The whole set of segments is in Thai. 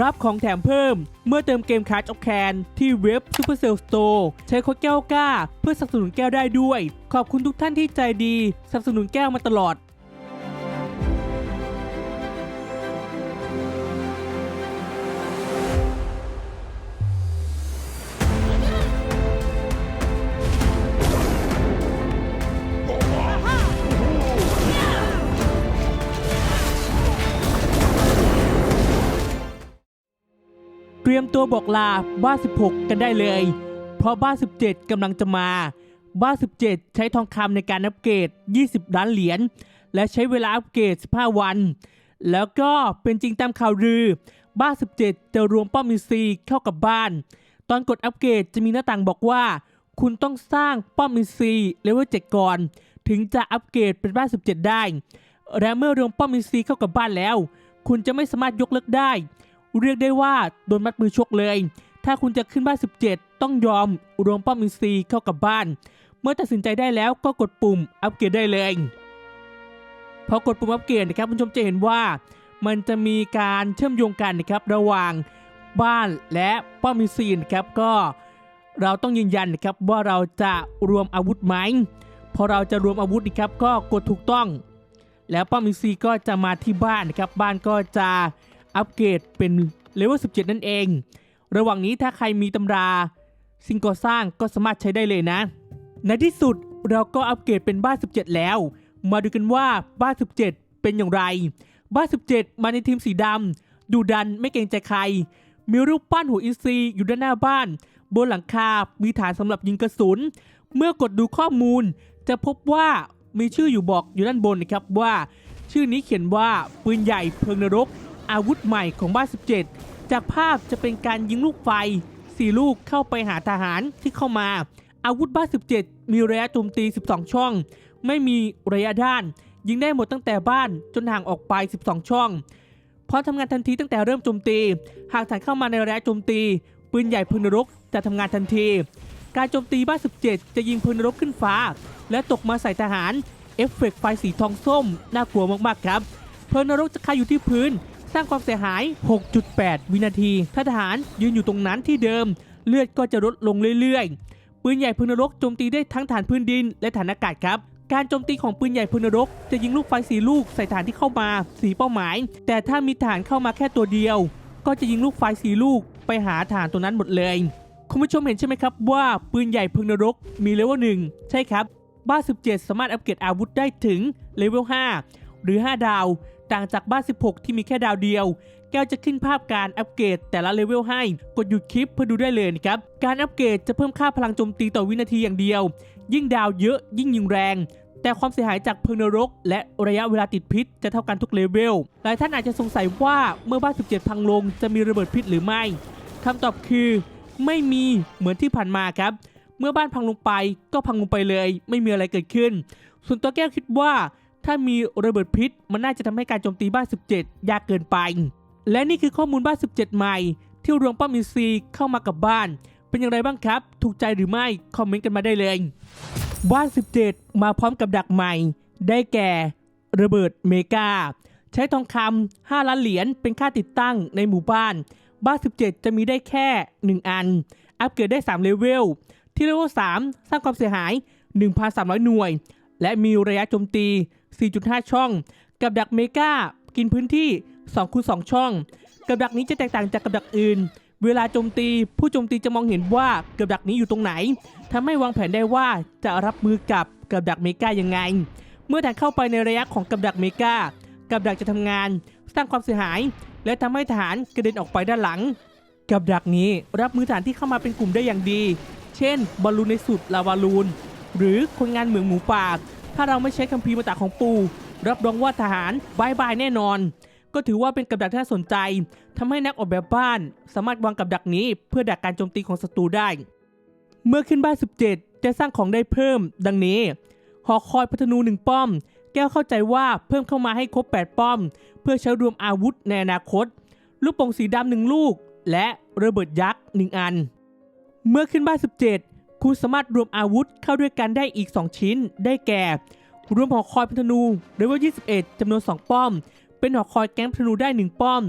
รับของแถมเพิ่ม เมื่อเติมเกม Card of Can ที่เว็บ Supercell Store ใช้โค้ดแก้วกล้า เพื่อสนับสนุนแก้วได้ด้วย ขอบคุณทุกท่านที่ใจดีสนับสนุนแก้วมาตลอด รียมตัวบอกลาบ้าน 16 กันได้เลย เพราะบ้าน 17กำลังจะมา บ้าน 17 ใช้ทองคำในการอัปเกรด 20 ล้านเหรียญ และใช้เวลาอัปเกรด 15 วัน แล้วก็เป็นจริงตามข่าวลือ บ้าน 17 จะรวมป้อมอินซีย์เข้ากับบ้าน ตอนกดอัปเกรดจะมีหน้าต่างบอกว่า คุณต้องสร้างป้อมอินซีย์เลเวล 7 ก่อน ถึงจะอัปเกรดเป็นบ้าน 17 ได้ และเมื่อรวมป้อมอินซีย์เข้ากับบ้านแล้ว คุณจะไม่สามารถยกเลิกได้ เรียกได้ว่าโดนมัดมือชกเลย ถ้าคุณจะขึ้นบ้าน 17 ต้องยอมรวมป้อมอินซีย์เข้ากับบ้าน เมื่อตัดสินใจได้แล้วก็กดปุ่มอัปเกรดได้เลย พอกดปุ่มอัปเกรดนะครับคุณผู้ชมจะเห็นว่ามันจะมีการเชื่อมโยงกันนะครับระหว่างบ้านและป้อมอินซีย์นะครับก็เราต้องยืนยันนะครับว่าเราจะรวมอาวุธไหมพอเราจะรวมอาวุธนะครับก็กดถูกต้อง แล้วป้อมอินซีย์ก็จะมาที่บ้านนะครับบ้านก็จะ อัปเกรดเป็นเลเวล 17 นั่นเอง ระหว่างนี้ถ้าใครมีตำราสิ่งก่อสร้างก็สามารถใช้ได้เลยนะ ในที่สุดเราก็อัปเกรดเป็นบ้าน 17 แล้ว มาดูกันว่าบ้าน 17 เป็นอย่างไร บ้าน 17 มาในทีมสีดำดูดันไม่เกรงใจใคร มีรูปปั้นหัวอินทรีอยู่ด้านหน้าบ้าน บนหลังคา มีฐานสำหรับยิงกระสุน เมื่อกดดูข้อมูล จะพบว่ามีชื่ออยู่บอกอยู่ด้านบนนะครับว่า ชื่อนี้เขียนว่าปืนใหญ่เพลิงนรก อาวุธใหม่ของบ้าน 17 จากภาพจะเป็นการยิงลูกไฟ 4 ลูกเข้าไปหาทหารที่เข้ามา อาวุธบ้าน 17 มีระยะโจมตี 12 ช่อง ไม่มีระยะด้าน ยิงได้หมดตั้งแต่บ้านจนห่างออกไป 12 ช่องพร้อมทำงานทันทีตั้งแต่เริ่มโจมตี หากฐานเข้ามาในระยะโจมตี ปืนใหญ่พลิงนรกจะทำงานทันที การโจมตีบ้าน 17 จะยิงพลิงนรกขึ้นฟ้า และตกมาใส่ทหาร เอฟเฟกต์ไฟสีทองส้ม น่ากลัวมาก ๆ ครับเพลินรกจะคาอยู่ที่พื้น สร้างความเสียหาย 6.8 วินาที ถ้าทหารยืนอยู่ตรงนั้นที่เดิม เลือดก็จะลดลงเรื่อยๆ ปืนใหญ่พลิงนรกโจมตีได้ทั้งฐานพื้นดินและฐานอากาศครับการโจมตีของปืนใหญ่เพลิงนรก จะยิงลูกไฟสีลูกใส่ฐานที่เข้ามาสีเป้าหมาย แต่ถ้ามีฐานเข้ามาแค่ตัวเดียว ก็จะยิงลูกไฟสีลูกไปหาฐานตัวนั้นหมดเลย คุณผู้ชมเห็นใช่ไหมครับว่าปืนใหญ่พลิงนรกมีเลเวลหนึ่งใช่ครับ บ้า 17 สามารถอัปเกรดอาวุธได้ถึงเลเวล5หรือ 5 ดาว ต่างจากบ้าน 16 ที่มีแค่ดาวเดียว แก้วจะขึ้นภาพการอัปเกรดแต่ละเลเวลให้ กดหยุดคลิปเพื่อดูได้เลยนะครับ การอัปเกรดจะเพิ่มค่าพลังโจมตีต่อวินาทีอย่างเดียว ยิ่งดาวเยอะยิ่งยิงแรง แต่ความเสียหายจากเพลิงนรก และระยะเวลาติดพิษจะเท่ากันทุกเลเวล หลายท่านอาจจะสงสัยว่าเมื่อบ้าน 17 พังลงจะมีระเบิดพิษหรือไม่คำตอบคือ ไม่มีเหมือนที่ผ่านมาครับ เมื่อบ้านพังลงไปก็พังลงไปเลย ไม่มีอะไรเกิดขึ้น ส่วนตัวแก้วคิดว่า ถ้ามีระเบิดพิษ มันน่าจะทำให้การโจมตีบ้าน 17 ยากเกินไป และนี่คือข้อมูลบ้าน 17 ใหม่ ที่รวมป้อมอินซีเข้ามากับบ้าน เป็นอย่างไรบ้างครับ ถูกใจหรือไม่ คอมเมนต์กันมาได้เลย บ้าน 17 มาพร้อมกับดักใหม่ ได้แก่ ระเบิดเมกา ใช้ทองคำ5ล้านเหรียญเป็นค่าติดตั้งในหมู่บ้าน บ้าน 17 จะมีได้แค่ 1 อัน อัปเกรดได้3เลเวล ที่เลเวล 3 สร้างความเสียหาย 1,300 หน่วย และมีระยะโจมตี 4.5 ช่อง กับดักเมกากินพื้นที่2คูณ2ช่อง กับดักนี้จะแตกต่างจากกับดักอื่น เวลาโจมตี ผู้โจมตีจะมองเห็นว่ากับดักนี้อยู่ตรงไหนทำให้วางแผนได้ว่าจะรับมือกับกับดักเมกายังไง เมื่อฐานเข้าไปในระยะของกับดักเมกากับดักจะทำงาน สร้างความเสียหาย และทำให้ฐานกระเด็นออกไปด้านหลัง กับดักนี้รับมือฐานที่เข้ามาเป็นกลุ่มได้อย่างดี เช่นบอลลูนในสุดลาวาลูน หรือคนงานเหมืองหมูป่า ถ้าเราไม่ใช้คัมภีร์มาตาของปูรับรองว่าทหารบายบายแน่นอน ก็ถือว่าเป็นกับดักที่น่าสนใจทำให้นักออกแบบบ้าน สามารถวางกับดักนี้เพื่อดักการโจมตีของศัตรูได้ เมื่อขึ้นบ้าน 17 จะสร้างของได้เพิ่ม ดังนี้หอคอยพัฒนูหนึ่งป้อม แก้วเข้าใจว่าเพิ่มเข้ามาให้ครบ 8 ป้อม เพื่อใช้รวมอาวุธในอนาคต ลูกโป่งสีดำหนึ่งลูก และระเบิดยักษ์หนึ่งอัน เมื่อขึ้นบ้าน 17 คุณสามารถรวมอาวุธเข้าด้วยกันได้อีก 2 ชิ้น ได้แก่ รวมหอคอยพัฒนูเลเวล21จำนวน 2 ป้อม เป็นหอคอยแก๊งพัฒนูได้ 1 ป้อม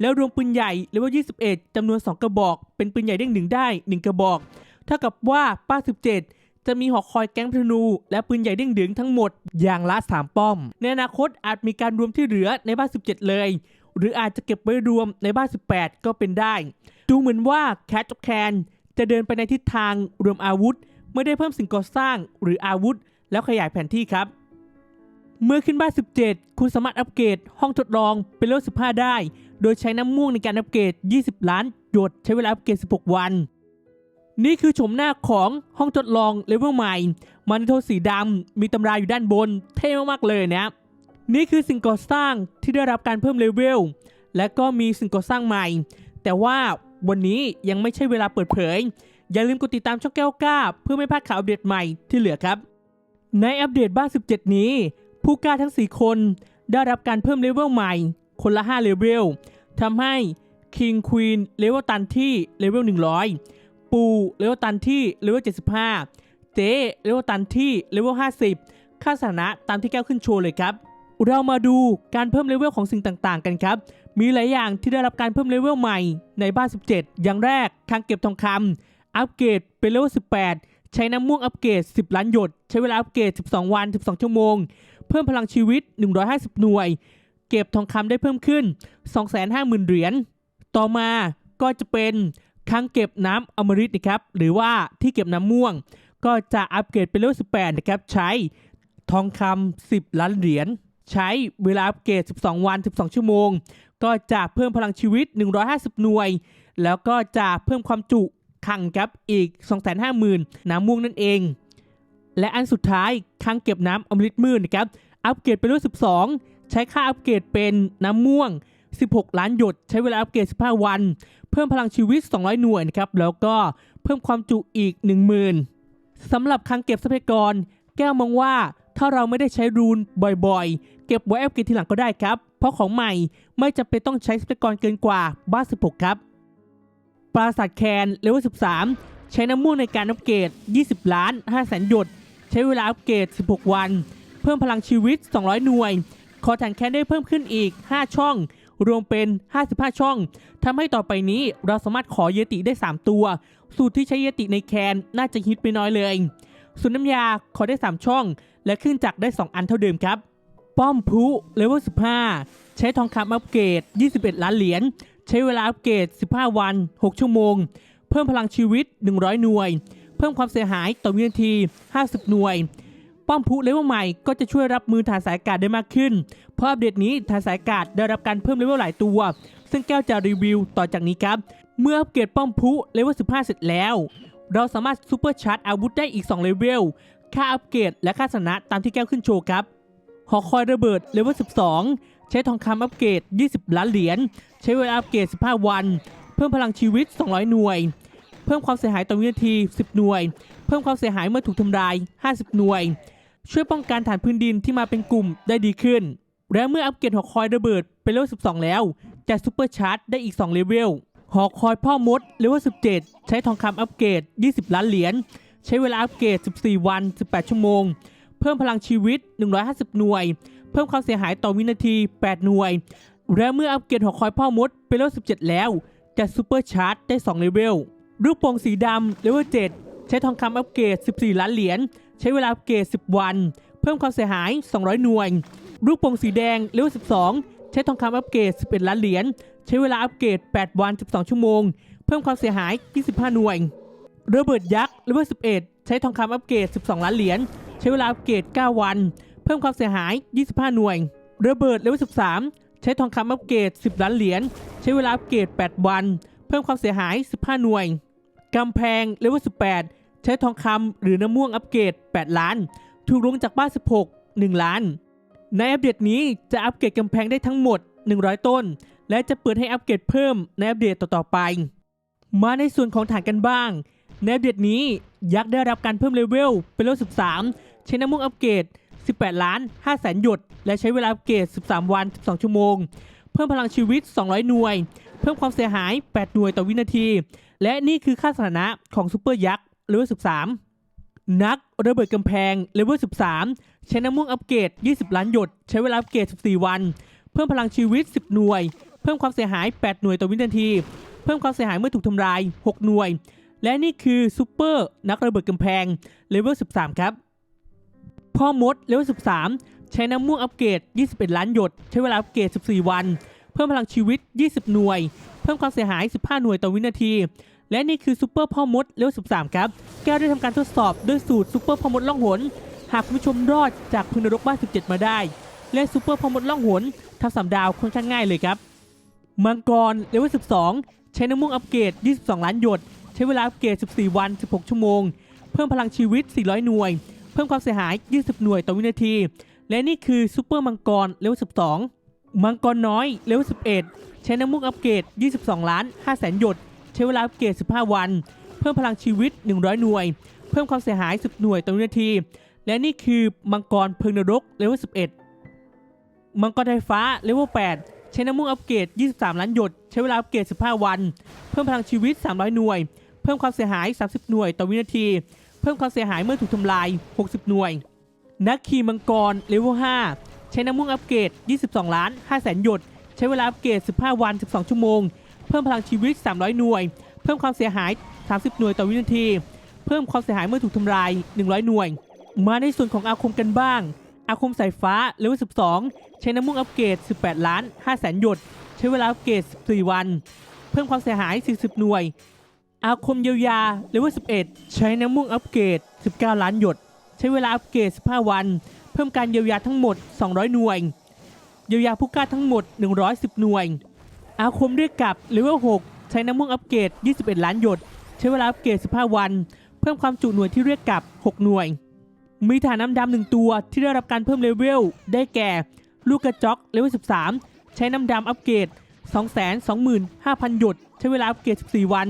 แล้วรวมปืนใหญ่เลเวล21จำนวน 2 กระบอก เป็นปืนใหญ่เด้งหนึ่งได้ 1 กระบอก เท่ากับว่าป้า 17จะมีหอคอยแก๊งธนูและปืนใหญ่เด้งดึงทั้งหมดอย่างละ 3 ป้อม ในอนาคตอาจมีการรวมที่เหลือในบ้าน 17 เลย หรืออาจจะเก็บไว้รวมในบ้าน 18 ก็เป็นได้ ดูเหมือนว่าแคทแคน จะเดินไปในทิศทางรวมอาวุธ ไม่ได้เพิ่มสิ่งก่อสร้างหรืออาวุธ แล้วขยายแผนที่ครับ เมื่อขึ้นบ้าน 17 คุณสามารถอัปเกรดห้องทดลองเป็นเลเวล15 ได้ โดยใช้น้ำม่วงในการอัปเกรด 20 ล้านหยดใช้เวลาอัปเกรด 16 วัน นี่คือโฉมหน้าของห้องทดลองเลเวลใหม่ มันโทสีดำมีตำราอยู่ด้านบน เท่มากๆเลยนะนี่คือสิ่งก่อสร้างที่ได้รับการเพิ่มเลเวลและก็มีสิ่งก่อสร้างใหม่ แต่ว่า วันนี้ยังไม่ใช่เวลาเปิดเผย อย่าลืมกดติดตามช่องแก้วกล้า เพื่อไม่พลาดข่าวอัปเดตใหม่ที่เหลือครับ ในอัปเดตบ้าน 17 นี้ ผู้กล้าทั้ง 4 คน ได้รับการเพิ่มเลเวลใหม่ คนละ 5 เลเวลทำให้ King Queen เลเวลตันที่เลเวล100 ปูเลเวลตันที่เลเวล75 เจเลเวลตันที่เลเวล50 ค่าสถานะตามที่แก้วขึ้นโชว์เลยครับ เรามาดูการเพิ่มเลเวลของสิ่งต่างๆ กันครับ มีหลายอย่างที่ได้รับการเพิ่มเลเวลใหม่ในบ้าน 17 อย่างแรกคลังเก็บทองคำอัปเกรดเป็นเลเวล 18 ใช้น้ำม่วงอัปเกรด 10 ล้านหยด ใช้เวลาอัปเกรด 12 วัน 12 ชั่วโมง เพิ่มพลังชีวิต 150 หน่วย เก็บทองคำได้เพิ่มขึ้น 250,000 เหรียญ ต่อมาก็จะเป็นคลังเก็บน้ำอมฤตนะครับ หรือว่าที่เก็บน้ำม่วง ก็จะอัปเกรดเป็นเลเวล 18 นะครับ ใช้ทองคำ10 ล้านเหรียญ ใช้เวลาอัปเกรด 12 วัน 12 ชั่วโมง ก็จะเพิ่มพลังชีวิต 150 หน่วย แล้วก็จะเพิ่มความจุคังครับอีก 250,000 น้ำม่วงนั่นเอง และอันสุดท้ายคังเก็บน้ำอมฤตมืดนะครับ อัปเกรดเป็นรุ่น12 ใช้ค่าอัปเกรดเป็นน้ำม่วง 16 ล้านหยด ใช้เวลาอัปเกรด 15 วัน เพิ่มพลังชีวิต 200 หน่วยนะครับ แล้วก็เพิ่มความจุอีก 10,000สำหรับคังเก็บทรัพยากร แก้วมองว่า ถ้าเราไม่ได้ใช้รูนบ่อยๆ เก็บไว้อัปเกรดทีหลังก็ได้ครับ เพราะของใหม่ไม่จำเป็นต้องใช้ทรัพยากรเกินกว่าบ้าน16 ครับ ปราสาทแคนเลเวล13 ใช้น้ำม่วงในการอัปเกรด 20 ล้าน5แสนหยด ใช้เวลาอัปเกรด 16 วัน เพิ่มพลังชีวิต 200 หน่วย คอฐานแคนได้เพิ่มขึ้นอีก 5 ช่อง รวมเป็น 55 ช่องทำให้ต่อไปนี้เราสามารถขอเยติได้ 3 ตัว สูตรที่ใช้เยติในแคนน่าจะฮิตไปน้อยเลยส่วนน้ำยาขอได้ 3 ช่อง และขึ้นจักรได้ 2 อันเท่าเดิมครับ ป้อมพุเลเวล 15 ใช้ทองคำอัปเกรด 21 ล้านเหรียญ ใช้เวลาอัปเกรด 15 วัน 6 ชั่วโมง เพิ่มพลังชีวิต 100 หน่วย เพิ่มความเสียหายต่อวินาที 50 หน่วย ป้อมพุเลเวลใหม่ก็จะช่วยรับมือฐานสายอากาศได้มากขึ้น เพราะอัปเดตนี้ฐานสายอากาศได้รับการเพิ่มเลเวลหลายตัว ซึ่งแก้วจะรีวิวต่อจากนี้ครับ เมื่ออัปเกรดป้อมพุเลเวล 15 เสร็จแล้วเราสามารถซูเปอร์ชาร์จอาวุธได้อีก 2 เลเวล ค่าอัปเกรดและค่าสนะตามที่แก้วขึ้นโชว์ครับ หอคอยระเบิดเลเวล 12 ใช้ทองคำอัปเกรด 20 ล้านเหรียญ ใช้เวลาอัปเกรด 15 วัน เพิ่มพลังชีวิต 200 หน่วย เพิ่มความเสียหายต่อวินาที 10 หน่วย เพิ่มความเสียหายเมื่อถูกทำลาย 50 หน่วย ช่วยป้องกันฐานพื้นดินที่มาเป็นกลุ่มได้ดีขึ้น และเมื่ออัปเกรดหอคอยระเบิดเป็นเลเวล 12 แล้ว จะซูเปอร์ชาร์จได้อีก 2 เลเวล หอคอยพ่อมดเลเวล 17 ใช้ทองคำอัปเกรด 20 ล้านเหรียญ ใช้เวลาอัปเกรด 14 วัน 18 ชั่วโมง เพิ่มพลังชีวิต 150 หน่วย เพิ่มความเสียหายต่อวินาที 8 หน่วย และเมื่ออัปเกรดหอคอยพ่อมดเป็นเลเวล 17 แล้ว จะซูเปอร์ชาร์จได้ 2 เลเวล รูปโป่งสีดำเลเวล 7 ใช้ทองคำอัปเกรด 14 ล้านเหรียญ ใช้เวลาอัปเกรด 10 วัน เพิ่มความเสียหาย 200 หน่วย รูปโป่งสีแดงเลเวล 12 ใช้ทองคำอัปเกรด 11 ล้านเหรียญ ใช้เวลาอัปเกรด 8 วัน 12 ชั่วโมง เพิ่มความเสียหาย 25 หน่วย ระเบิดยักษ์เลเวล11 ใช้ทองคำอัปเกรด 12 ล้านเหรียญ ใช้เวลาอัปเกรด 9 วัน เพิ่มความเสียหาย 25 หน่วยระเบิดเลเวล13 ใช้ทองคำอัปเกรด 10 ล้านเหรียญ ใช้เวลาอัปเกรด 8 วัน เพิ่มความเสียหาย 15 หน่วย กำแพงเลเวล18 ใช้ทองคำหรือน้ำม่วงอัปเกรด 8 ล้าน ถูกลงจากบ้าน 16 1 ล้าน ในอัปเดตนี้จะอัปเกรดกำแพงได้ทั้งหมด 100 ต้น และจะเปิดให้อัปเกรดเพิ่มในอัปเดตต่อๆไป มาในส่วนของฐานกันบ้าง ในอัปเดตนี้ยักษ์ได้รับการเพิ่มเลเวลเป็นเลเวล 13 ใช้น้ำม่วงอัปเกรด 18 ล้าน5แสนหยด และใช้เวลาอัปเกรด 13 วัน 12 ชั่วโมง เพิ่มพลังชีวิต 200 หน่วย เพิ่มความเสียหาย 8 หน่วยต่อวินาที และนี่คือค่าสถานะของซูเปอร์ยักษ์เลเวล 13 นักระเบิดกำแพงเลเวล 13 ใช้น้ำม่วงอัปเกรด 20 ล้านหยด ใช้เวลาอัปเกรด 14 วัน เพิ่มพลังชีวิต 10 หน่วย เพิ่มความเสียหาย 8 หน่วยต่อวินาที เพิ่มความเสียหายเมื่อถูกทำลาย 6 หน่วย และนี่คือซูเปอร์นักระเบิดกำแพงเลเวล 13 ครับ พ่อมดเลเวล 13 ใช้น้ำม่วงอัปเกรด 21 ล้านหยด ใช้เวลาอัปเกรด 14 วัน เพิ่มพลังชีวิต 20 หน่วย เพิ่มความเสียหาย 15 หน่วยต่อวินาที และนี่คือซูเปอร์พ่อมดเลเวล 13 ครับ แก้วได้ทำการทดสอบด้วยสูตรซูเปอร์พ่อมดล่องหน หากคุณผู้ชมรอดจากพึงนรกบ้าน 17 มาได้ และซูเปอร์พ่อมดล่องหนทำสามดาวค่อนข้างง่ายเลยครับ มังกรเลเวล 12 ใช้น้ำม่วงอัปเกรด 22 ล้านหยด ใช้เวลาอัปเกรด 14 วัน 16 ชั่วโมง เพิ่มพลังชีวิต 400 หน่วย เพิ่มความเสียหาย 20 หน่วยต่อวินาที และนี่คือซูเปอร์มังกรเลเวล 12 มังกรน้อยเลเวล 11 ใช้น้ำม่วงอัปเกรด 22 ล้าน5แสนหยด ใช้เวลาอัปเกรด 15 วัน เพิ่มพลังชีวิต 100 หน่วย เพิ่มความเสียหาย 10 หน่วยต่อวินาที และนี่คือมังกรเพลิงนรกเลเวล 11 มังกรไฟฟ้าเลเวล 8ใช้น้ำม่วงอัปเกรด 23 ล้านหยด ใช้เวลาอัปเกรด 15 วัน เพิ่มพลังชีวิต 300 หน่วย เพิ่มความเสียหาย 30 หน่วยต่อวินาที เพิ่มความเสียหายเมื่อถูกทำลาย 60 หน่วย นักขี่มังกรเลเวล5ใช้น้ำม่งอัปเกรด 22 ล้าน5แสนหยด ใช้เวลาอัปเกรด 15 วัน 12 ชั่วโมง เพิ่มพลังชีวิต 300 หน่วย เพิ่มความเสียหาย 30 หน่วยต่อวินาที เพิ่มความเสียหายเมื่อถูกทำลาย 100 หน่วย มาในส่วนของอาคมกันบ้าง อาคมสายฟ้าเลเวล12 ใช้น้ำม่งอัปเกรด 18 ล้าน5แสนหยด ใช้เวลาอัปเกรด 14 วัน เพิ่มความเสียหาย 40 หน่วย อาคมเยียวยาเลเวล11 ใช้น้ำมุ่งอัปเกรด 19 ล้านหยด ใช้เวลาอัปเกรด 15 วัน เพิ่มการเยียวยาทั้งหมด 200 หน่วย เยียวยาผู้กล้าทั้งหมด 110 หน่วย อาคมเรียกกลับเลเวล6 ใช้น้ำมุ่งอัปเกรด 21 ล้านหยด ใช้เวลาอัปเกรด 15 วัน เพิ่มความจุหน่วยที่เรียกกลับ 6 หน่วย มีฐานน้ำดำหนึ่งตัวที่ได้รับการเพิ่มเลเวล ได้แก่ ลูกกระจอกเลเวล 13 ใช้น้ำดำอัปเกรด 225,000 หยด ใช้เวลาอัปเกรด 14 วัน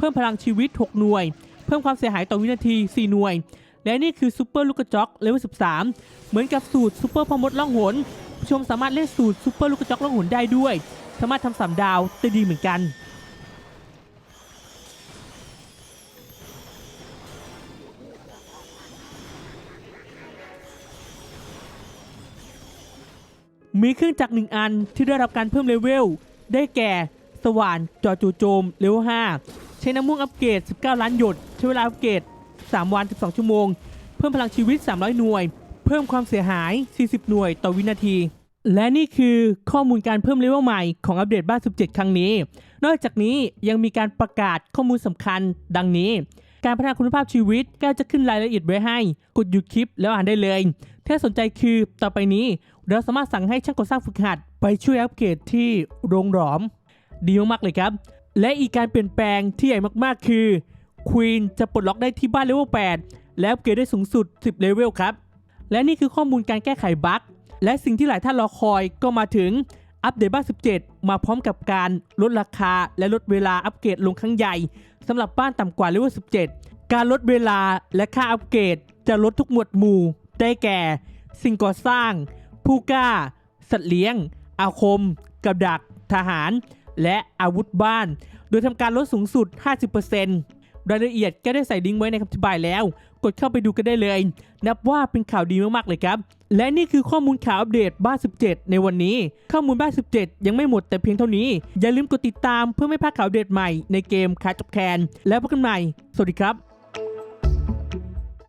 เพิ่มพลังชีวิต 6 หน่วย เพิ่มความเสียหายต่อวินาที 4 หน่วย และนี่คือซูเปอร์ลูกกระจอกเลเวล13 เหมือนกับสูตรซูเปอร์พอมดล่องหนผู้ชมสามารถเล่นสูตรซูเปอร์ลูกกระจอกล่องหนได้ด้วย สามารถทำสามดาวได้ดีเหมือนกันมีเครื่องจักรหนึ่งอันที่ได้รับการเพิ่มเลเวล ได้แก่ สว่านจอจูโจมเลเวล 5 ใช้น้ำม่วงอัปเกรด 19 ล้านหยด ใช้เวลาอัปเกรด 3 วัน 12 ชั่วโมง เพิ่มพลังชีวิต 300 หน่วย เพิ่มความเสียหาย 40 หน่วยต่อวินาที และนี่คือข้อมูลการเพิ่มเลเวลใหม่ของอัปเดตบ้าน17 ครั้งนี้ นอกจากนี้ยังมีการประกาศข้อมูลสำคัญดังนี้ การพัฒนาคุณภาพชีวิตก็จะขึ้นรายละเอียดไว้ให้ กดหยุดคลิปแล้วอ่านได้เลยถ้าสนใจคือต่อไปนี้เราสามารถสั่งให้ช่างก่อสร้างฝึกหัด ไปช่วยอัปเกรดที่โรงหลอม ดีมากๆเลยครับ และอีกการเปลี่ยนแปลงที่ใหญ่มากๆ คือควีนจะปลดล็อกได้ที่บ้านเลเวล8และอัปเกรดได้สูงสุด 10 เลเวลครับ และนี่คือข้อมูลการแก้ไขบั๊กและสิ่งที่หลายท่านรอคอยก็มาถึงอัปเดตบ้าน 17 มาพร้อมกับการลดราคาและลดเวลาอัปเกรดลงครั้งใหญ่สำหรับบ้านต่ำกว่าเลเวล 17 การลดเวลาและค่าอัปเกรดจะลดทุกหมวดหมู่ ได้แก่ สิ่งก่อสร้าง ผู้กล้า สัตว์เลี้ยง อาคม กับดัก ทหาร และอาวุธบ้าน โดยทำการลดสูงสุด 50%รายละเอียดก็ได้ใส่ลิงก์ไว้ในคำอธิบายแล้ว กดเข้าไปดูกันได้เลย นับว่าเป็นข่าวดีมากๆเลยครับ และนี่คือข้อมูลข่าวอัปเดตบ้าน 17 ในวันนี้ ข้อมูลบ้าน 17 ยังไม่หมดแต่เพียงเท่านี้ อย่าลืมกดติดตามเพื่อไม่พลาดข่าวอัปเดตใหม่ในเกมคาจบแคน แล้วพบกันใหม่ สวัสดีครับ